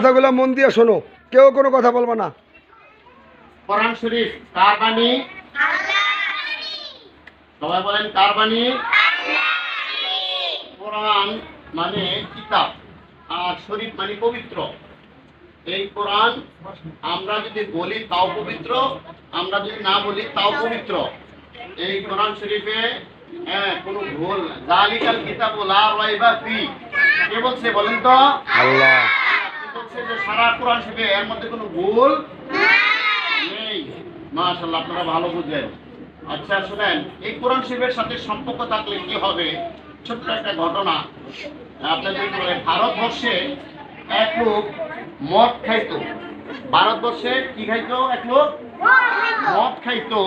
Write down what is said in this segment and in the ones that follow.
কথাগুলো মন দিয়ে শোনো। কেউ কোনো কথা বলব না। কোরআন শরীফ কার বাণী? সবাই বলেন কার বাণী? কোরআন মানে কিতাব আর শরীফ মানে পবিত্র। এই কোরআন আমরা যদি বলি তাও পবিত্র আমরা যদি না বলি তাও পবিত্র। এই কোরআন শরীফে হ্যাঁ কোনো ভুল। জালিকাল কিতাব লা রাইবা ফি। কে বলছে বলেন তো? আল্লাহ। বলছে যে সারা কোরআন শরীফে এর মধ্যে কোনো ভুল নেই। মাশাআল্লাহ, আপনারা ভালো বুঝলেন আচ্ছা শুনেন, এই কোরআন শরীফের সাথে সম্পর্ক থাকলে কি হবে? ছোট্ট একটা ঘটনা। আপনাদের ভারতবর্ষে এক লোক মদ খাইতো। ভারতবর্ষে কি খাইতো এক লোক? মদ খাইতো।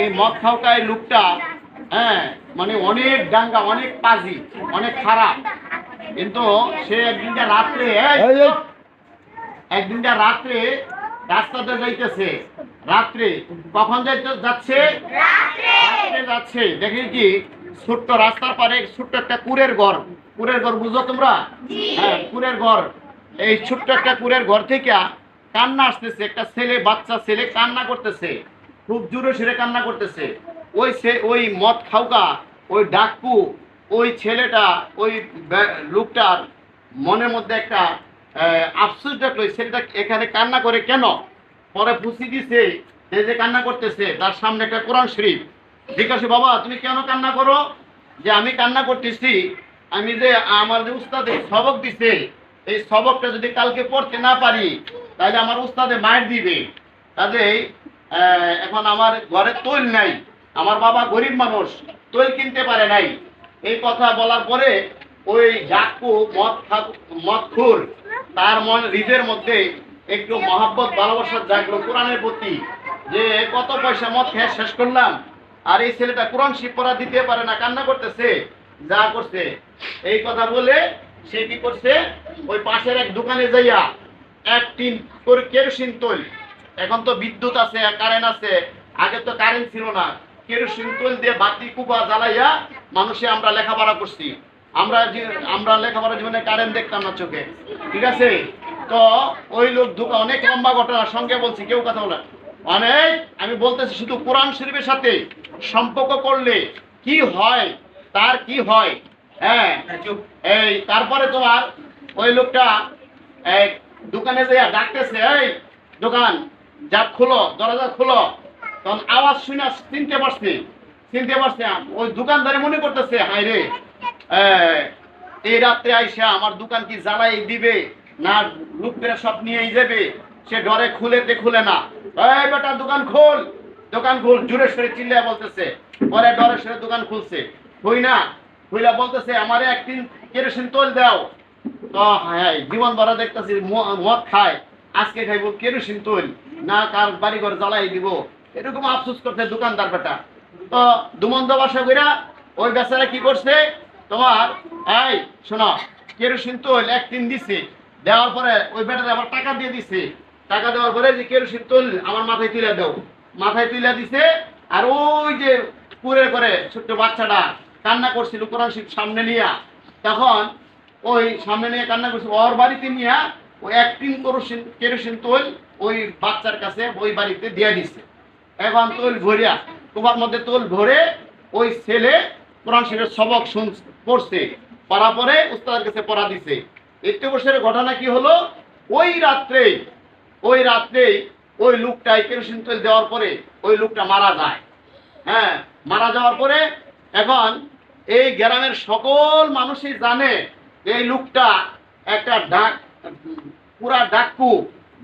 এই মদ খাওয়াটাই লোকটা হ্যাঁ মানে অনেক ডাঙ্গা অনেক পাজি, অনেক খারাপ। কিন্তু সে একদিনটা রাত্রে। একদিনটা রাত্রে রাস্তাতে যাইতেছে। রাত্রে কখন যাইতে যাচ্ছে? রাত্রে। যাচ্ছে। দেখি কি ছোট্ট রাস্তার পারে ছোট্ট একটা কুড়ের ঘর। কুড়ের ঘর বুঝো তোমরা? হ্যাঁ কুড়ের ঘর। এই ছোট্ট একটা কুড়ের ঘর থেকে কান্না আসতেছে। একটা ছেলে বাচ্চা ছেলে কান্না করতেছে। খুব জোরে সুরে কান্না করতেছে। ওই সে ওই মদ খাওকা ওই ডাক্কু ওই ছেলেটা, ওই লোকটার মনের মধ্যে একটা আফসোস ডাকলো ছেলেটা এখানে কান্না করে কেন? পরে পুষি দিছে, যে যে কান্না করতেছে, তার সামনে একটা কোরআন শরীফ। জিজ্ঞাসা বাবা, তুমি কেন কান্না করো? যে আমি কান্না করতেছি, আমি যে আমার যে উস্তাদে সবক দিছে, এই সবকটা যদি কালকে পড়তে না পারি, তাহলে আমার উস্তাদে মার দিবে। কাজেই এখন আমার ঘরে তৈল নাই, আমার বাবা গরিব মানুষ, তৈল কিনতে পারে নাই। এই কথা বলার পরে ওই ডাকু মদ খা- মদ খুর, তার মন হৃদয়ের মধ্যে একটু মহাব্বত, ভালোবাসা জাগলো কোরআনের প্রতি যে কত পয়সা মদ খেয়ে শেষ করলাম। আর এই ছেলেটা কোরআন শিব পড়া দিতে পারে না, কান্না করতেছে, যা করছে। এই কথা বলে সে কি করছে? ওই পাশের এক দোকানে যাইয়া এক টিন করে কেরোসিন তৈল। এখন তো বিদ্যুৎ আছে, কারেন্ট আছে, আগে তো কারেন্ট ছিল না। কেরোসিন, তৈল দিয়ে বাতি, কুপা জ্বালাইয়া মানুষে আমরা লেখাপড়া করছি। আমরা আমরা লেখাপড়া জীবনে কারেন্ট দেখতাম না চোখে। ঠিক আছে? তো ওই লোক অনেক লম্বা ঘটনার সঙ্গে বলছি, কেউ কথা বলে অনেক, আমি বলতেছি শুধু কোরআন শরীফের সাথে সম্পর্ক করলে কি হয়, তার কি হয়? হ্যাঁ এই, তারপরে তোমার ওই লোকটা, এই, দোকানে যাইয়া ডাকতেছে, এই, দোকান যা খুলো, দরজা খুলো। তখন আওয়াজ শুনে চিনতে পারছি চিনতে পারছি ওই দোকানদারে মনে করতেছে হাই রে এই, রাত্রে আইসা আমার দোকান কি জ্বালাই দিবে? না লোকেরা সব নিয়েই যাবে? সে ডরে খুলেতে খুলে না। এই বেটা দোকান খোল দোকান খুল। জোরে সরে চিল্লায় বলতেছে পরে ডরে সরে দোকান খুলছে। হই না? হইলা বলতেছে আমারে একদিন কেরোসিন তোল দাও। তো হ্যাঁ জীবন ভরা দেখতেছি মদ খায় আজকে খাইব কেরোসিন তৈল না কার বাড়ি ঘর জ্বালাই দিব। এরকম আফসোস করতে দোকানদার বেটা। তো দুমন্দ বাসা কইরা ওই বেচারা কি করছে? তোমার, এই, শোনো, কেরোসিন তৈল একদিন দিছে। দেওয়ার পরে ওই বেটারে আবার টাকা দিয়ে দিছে। টাকা দেওয়ার পরে যে কেরোসিন তৈল, আমার মাথায় তুলে দাও। মাথায় তুলে দিছে, আর ওই যে পুরে করে ছোট্ট বাচ্চাটা কান্না করছিল কোরআন শরীফ সামনে নিয়া। তখন ওই সামনে নিয়ে কান্না করছে, ওর বাড়িতে নিয়ে ওই এক টিন কেরোসিন কেরোসিন তৈল ওই বাচ্চার কাছে ওই বাড়িতে দিয়ে দিচ্ছে এখন তোল ভরিয়া, তোমার মধ্যে তোল ভরে ওই ছেলে কোরআন শরীফের সবক শুন, পড়ছে। পড়া পরে উস্তাদের কাছে পড়া দিছে। একটু বছরের ঘটনা কি হলো? ওই রাত্রে ওই রাত্রে ওই লোকটাই কেরোসিন তৈল দেওয়ার পরে ওই লোকটা মারা যায়। হ্যাঁ মারা যাওয়ার পরে এখন এই গ্রামের সকল মানুষই জানে এই লোকটা একটা ডাক, পুরা ডাকু,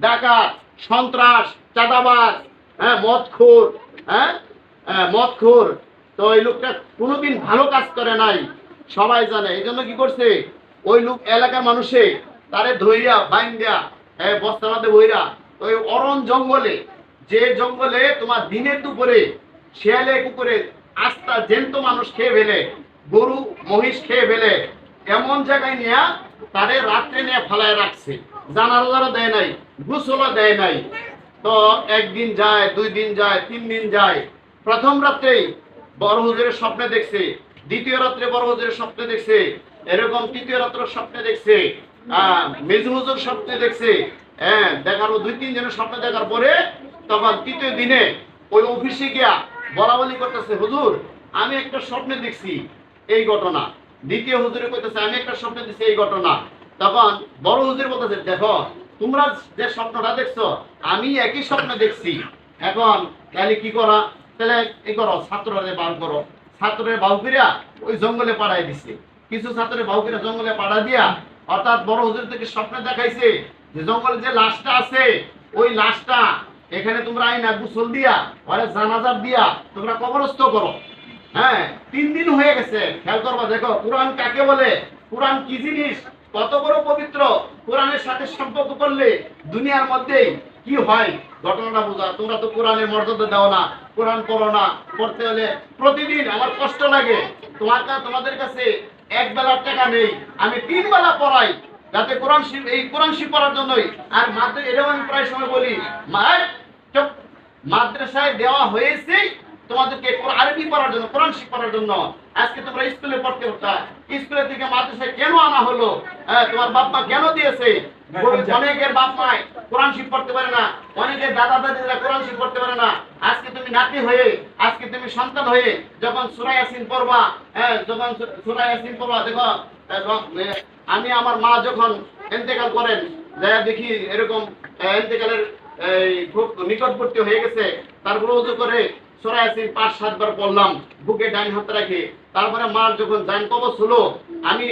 ডাকাত, সন্ত্রাস, চাঁদাবাজ হ্যাঁ মদখোর হ্যাঁ? হ্যাঁ, মদখোর। তো ওই লোকটা কোনোদিন ভালো কাজ করে নাই সবাই জানে। এই জন্য কি করছে? ওই লোক এলাকার মানুষে তারে ধইরা বাইন দেয়া বস্তার মধ্যে বইরা ওই অরণ জঙ্গলে যে জঙ্গলে তোমার দিনের দুপুরে শিয়ালে কুকুরে আস্তা জেন্ত মানুষ খেয়ে ফেলে গরু মহিষ খেয়ে ফেলে এমন জায়গায় নিয়ে তাদের রাত্রে নিয়ে ফালায় রাখছে। জানালা দেয় নাই গুসলও দেয় নাই। তো একদিন যায় দুই দিন যায় তিন দিন যায়। প্রথম রাত্রেই বড় হুজুরের স্বপ্নে দেখছে, দ্বিতীয় রাত্রে বড় হুজুরের স্বপ্নে দেখছে, এরকম তৃতীয় রাত্র স্বপ্নে দেখছে মেজু হুজুর স্বপ্নে দেখছে হ্যাঁ দেখার দুই তিন জনের স্বপ্ন দেখার পরে তখন তৃতীয় দিনে ওই অফিসে গিয়া বলা বলি করতেছে, হুজুর, আমি একটা স্বপ্নে দেখছি এই ঘটনা। দ্বিতীয় হুজুরে কইতেছে, আমি একটা স্বপ্নে দেখছি এই ঘটনা। তখন বড় হুজুর বলতেছে, দেখো তোমরা যে স্বপ্নটা দেখছ, আমি একই স্বপ্ন দেখছি। এখন তাহলে কি করা? তাহলে এই করো ছাত্ররে বার করো। ছাত্রের বাহুকিরা ওই জঙ্গলে পাড়াই দিছে। কিছু ছাত্রের বাহুকিরা জঙ্গলে পাড়া দিয়া অর্থাৎ বড় হুজুর থেকে স্বপ্নে দেখাইছে যে জঙ্গলে যে লাশটা আছে, ওই লাশটা এখানে তোমরা আইনা গুসল দিয়া ওরে জানাজার দিয়া তোমরা কবরস্থ করো। হ্যাঁ তিন দিন হয়ে গেছে। খেয়াল করবা, দেখো, কোরআন কাকে বলে? কোরআন কি জিনিস? কত বড় পবিত্র কোরআনের সাথে সম্পর্ক করলে দুনিয়ার মধ্যেই কি হয়? ঘটনাটা বোঝা। তোমরা তো কোরআনের মর্যাদা দাও না, কোরআন পড়ো না, পড়তে হলে প্রতিদিন আমার কষ্ট লাগে। তোমার তোমাদের কাছে এক বেলার টাকা নেই, আমি তিন বেলা পড়াই। যাতে কোরআন এই কোরআন শিব পড়ার জন্যই। আর মাত্র এটাও আমি প্রায় সময় বলি চুপ। মাদ্রাসায় দেওয়া হয়েছে তোমাদেরকে আরবি পড়ার জন্য কোরআন শিখ পড়ার জন্য আজকে তোমরা স্কুলে পড়তে হতা স্কুলে থেকে মাদ্রাসায় কেন আনা হলো? হ্যাঁ, তোমার বাপ মা কেন দিয়েছে? অনেকের বাপ মায় কোরআন শিখ পড়তে পারে না অনেকের দাদা দাদিরা কোরআন শিখ পড়তে পারে না। আজকে তুমি নাতি হয়ে আজকে তুমি সন্তান হয়ে যখন সুরা ইয়াসিন পড়বা হ্যাঁ যখন সুরা ইয়াসিন পড়বা দেখো আহ, আমি আমার মা যখন ইন্তেকাল করেন দেখা দেখি এরকম এই খুব নিকটবর্তী হয়ে গেছে তারপরে উজু করে সরাই আসিন পাঁচ, সাতবার পড়লাম বুকে ডাইন হাত রাখে। তারপরে মার যখন জান কবচ হলো, আমি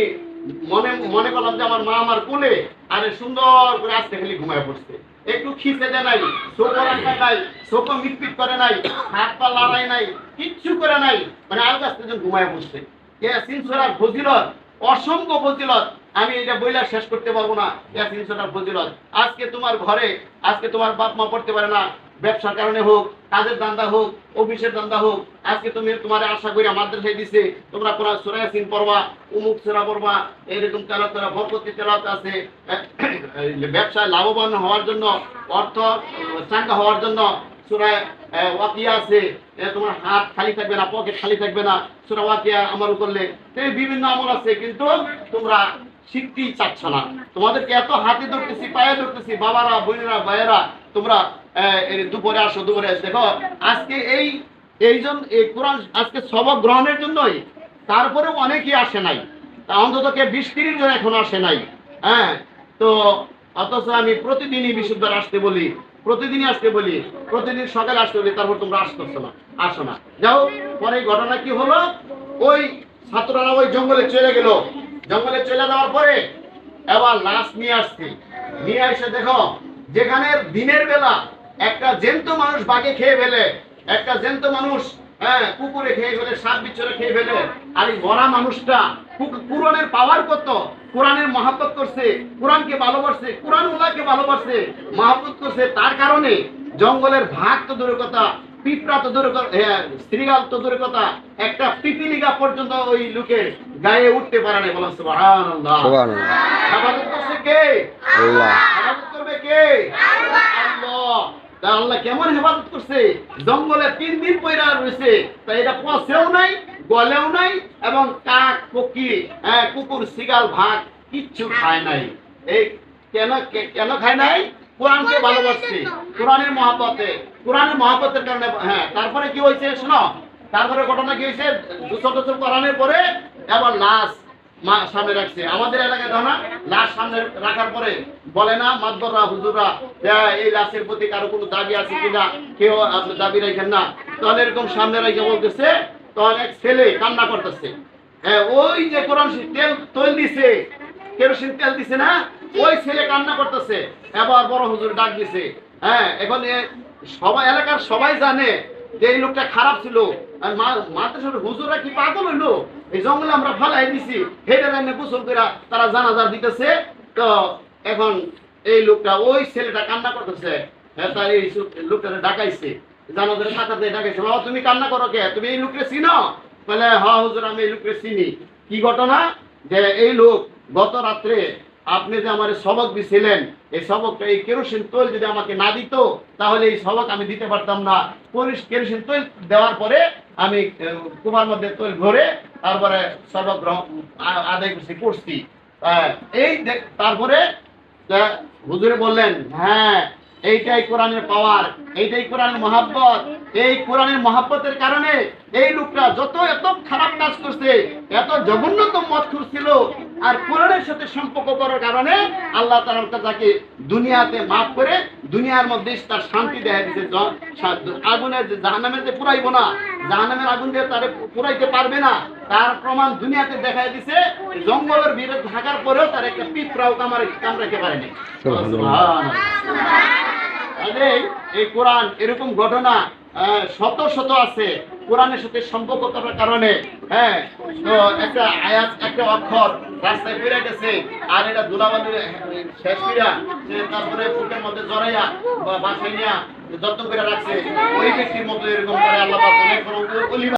মনে মনে করলাম যে আমার মা আমার কোলে, আরে সুন্দর করে আস্তে খালি ঘুমায় পড়ছে। একটু খিচে দেয় নাই চোখ রাখা নাই চোখ মিটপিট করে নাই, হাত পা লড়াই নাই, কিচ্ছু করে নাই মানে আলগা আস্তে যেন ঘুমায় পড়ছে। ইয়াসিন সূরার ফজিলত, অসংখ্য ফজিলত, আমি এটা বইলা শেষ করতে পারব না, ইয়াসিন সূরার ফজিলত। আজকে তোমার ঘরে, আজকে তোমার বাপ মা পড়তে পারে না ব্যবসার কারণে হোক, কাজের দান্দা হোক, অফিসের দান্দা হোক, আজকে তুমি তোমার আশা করি মাদ্রাসায় দিছে, তোমরা কোরআন সূরা ইয়াসিন পড়বা, উমুক সূরা পড়বা, এরকম তেলাওয়াত করা, বরকতি তেলাওয়াত আছে ব্যবসায় লাভবান হওয়ার জন্য, অর্থ চাঙ্গা হওয়ার জন্য সূরায় ওয়াকিয়া আছে তোমার হাত খালি থাকবে না, পকেট খালি থাকবে না, সূরা ওয়াকিয়া আমল করলে বিভিন্ন আমল আছে, কিন্তু তোমরা শিখতেই চাচ্ছ না। তোমাদেরকে এত হাতে ধরতেছি, পায়ে ধরতেছি, বাবারা, বোনেরা, ভাইয়েরা, তোমরা দুপুরে আসো দুপুরে আসো। দেখো, আজকে এই এইজন এই কোরআন আজকে সবক গ্রহণের জন্যই, তারপরেও অনেকেই আসে নাই। অন্তত কে বিশ তিরিশ জন এখন আসে নাই। হ্যাঁ তো অথচ আমি প্রতিদিনই বিশুদ্ধ আসতে বলি, প্রতিদিনই আসতে বলি, প্রতিদিন সকালে আসতে বলি, তারপর তোমরা আসতেছো না, আসো না। যাও, পরে ঘটনা কি হলো? ওই ছাত্ররা ওই জঙ্গলে চলে গেল। জঙ্গলে চলে যাওয়ার পরে এবার লাশ নিয়ে আসছি। নিয়ে এসে দেখো, যেখানে দিনের বেলা একটা জ্যান্ত মানুষ বাঘে খেয়ে ফেলে, একটা জ্যান্ত মানুষ হ্যাঁ কুকুরে খেয়ে ফেলে, সাপ বিচ্ছরে খেয়ে ফেলে, আর এই মরা মানুষটা কোরআনের পাওয়ার কত কোরআনের মহাব্বত করছে, কোরআনকে ভালোবাসছে কোরআন উল্লাহকে ভালোবাসছে, মহাব্বত করছে। তার কারণে জঙ্গলের ভাগ তো দূরের কথা পিঁপড়া তো তো দূরের কথা একটা পিপিলিকা পর্যন্ত ওই লোকের গায়ে উঠতে পারে না বলা সুবহানাল্লাহ। সুবহানাল্লাহ। হেফাজত করছে কে? আল্লাহ। হেফাজত করবে কে? আল্লাহ। তা আল্লাহ কেমন হেফাজত করছে? জঙ্গলে তিন দিন পয়রা রয়েছে তা এটা পচেও নাই গলেও নাই এবং কাক পক্ষী হ্যাঁ কুকুর শিগাল ভাগ কিচ্ছু খায় নাই। এই কেন কেন খায় নাই? কোরআনকে ভালোবাসছে। কোরআনের মহাপতে কোরআনের মহাপতের কারণে হ্যাঁ তারপরে কি হয়েছে শোনো? তারপরে ঘটনা কি হয়েছে? দুশো বছর কোরআনের পরে এবার লাশ মা সামনে রাখছে। আমাদের এলাকায় দেখো না লাশ সামনে রাখার পরে বলে না মাতবররা হুজুররা এই লাশের প্রতি কারও কোনো দাবি আছে কিনা? কেউ আপনি দাবি রাখেন না। তাহলে এরকম সামনে রেখে বলতেছে তখন এক ছেলে কান্না করতেছে। হ্যাঁ ওই যে কোরআন তেল তৈল দিছে। কেরোসিন তেল দিছে না? ওই ছেলে কান্না করতেছে। এবার বড় হুজুর ডাক দিছে। হ্যাঁ এখন সবাই এলাকার সবাই জানে যে এই লোকটা খারাপ ছিল। আর মাদ্রাসার হুজুরা কি পাগল হইল? এই জঙ্গলে আমরা ফালাই দিছি। হেঁটে রান্না গোসল করে তারা জানাজা দিতেছে। তো এখন এই লোকটা, ওই ছেলেটা কান্না করতেছে। হ্যাঁ তার এই লোকটাকে ডাকাইছে। জানাজারে সাথে ডাকাইছে। বাবা, তুমি কান্না করো কে? তুমি এই লোককে চিনো? বলে হ্যাঁ হুজুর, আমি এই লোককে চিনি। কি ঘটনা? যে এই লোক গত রাত্রে আপনি যে আমার সবক দিছিলেন, এই সবকটা এই কেরোসিন তৈল যদি আমাকে না দিত, তাহলে এই সবক আমি দিতে পারতাম না। কেরোসিন তৈল দেওয়ার পরে আমি কুমার মধ্যে তৈল ভরে তারপরে সবক আদায় করছি করছি। এই তারপরে হুজুরে বললেন হ্যাঁ এইটাই কোরআনের পাওয়ার এইটাই কোরআনের মহাব্বত, এই কোরআনের মহাব্বতের কারণে এই লোকটা যত, এত খারাপ কাজ করছে, এত জঘন্যতম মত খুঁজছিল আর কোরআনের সাথে সম্পর্ক করার কারণে আল্লাহ তারা তাকে দুনিয়াতে মাফ করে দুনিয়ার মধ্যে তার শান্তি দেখা দিছে আগুনের যে জাহান্নামের যে পুরাইবো না জাহানামের আগুন দিয়ে তারে পুরাইতে পারবে না। তার প্রমাণ দুনিয়াতে দেখা দিছে জঙ্গলের ভিড়ে থাকার পরেও তার একটা পিঁপড়াও কামারে কামড়াইতে পারেনি এই কোরআন এরকম ঘটনা শত শত আছে। কোরআনের সাথে সম্পর্ক করার কারণে হ্যাঁ তো একটা আয়াত, একটা অক্ষর রাস্তায় ফিরে গেছে, আর এটা দুলাবালির শেষ ফিরা তারপরে বুকের মধ্যে জড়াইয়া বা বাসাইয়া যত্ন করে রাখছে। ওই ব্যক্তির মতো এরকম করে আল্লাহ অনেক